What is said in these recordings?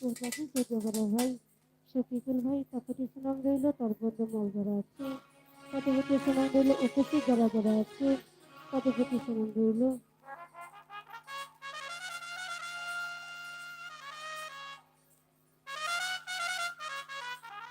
সুবাদে চন্দ্রগড়ের ভাই শফিকুল ভাই তাপতি সুনাম রইল তার বন্ধু মালগড়া আছে। পদপতি সুনাম রইল উপস্থিত যারা যারা আছে পদপতি সুনাম রইল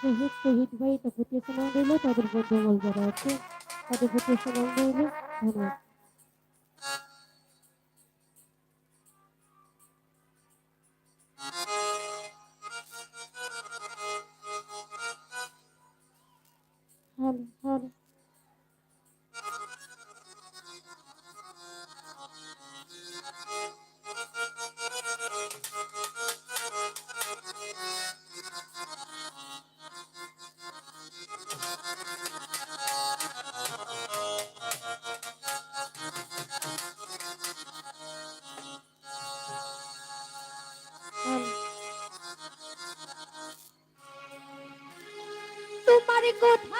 শহীদ শহীদ ভাই তাপতি সুনাম রইল তাদের বন্ধু মালগড়া আছে। পদপতি সুনাম রইল ধন্যবাদ। good.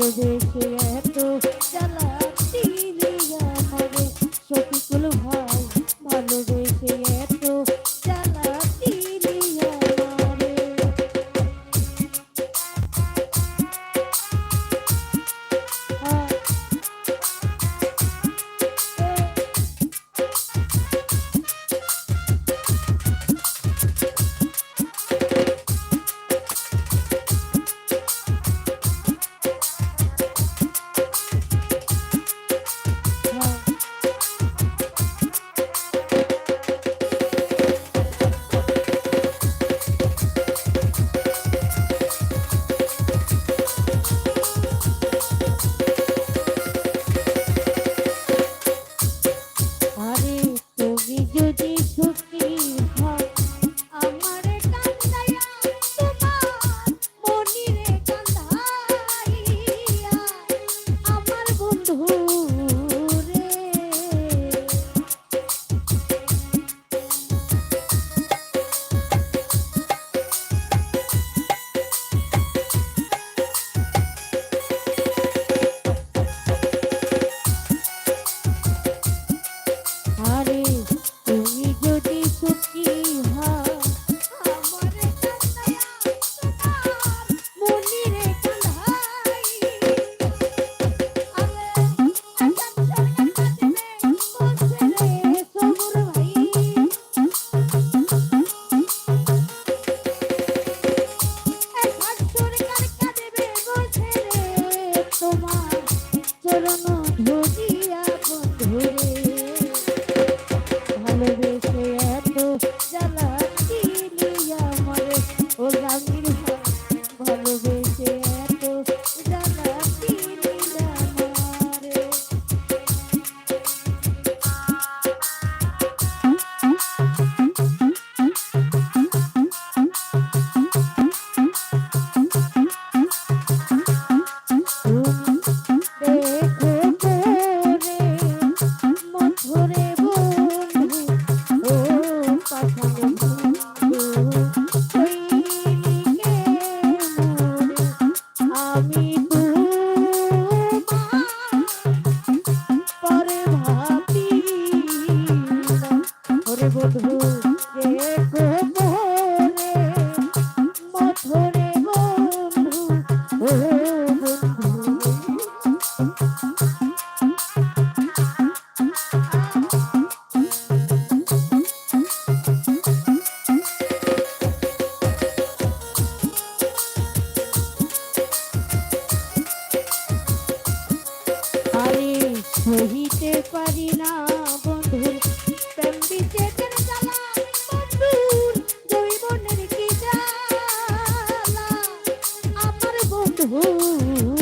ভালোবেসে বন্ধু।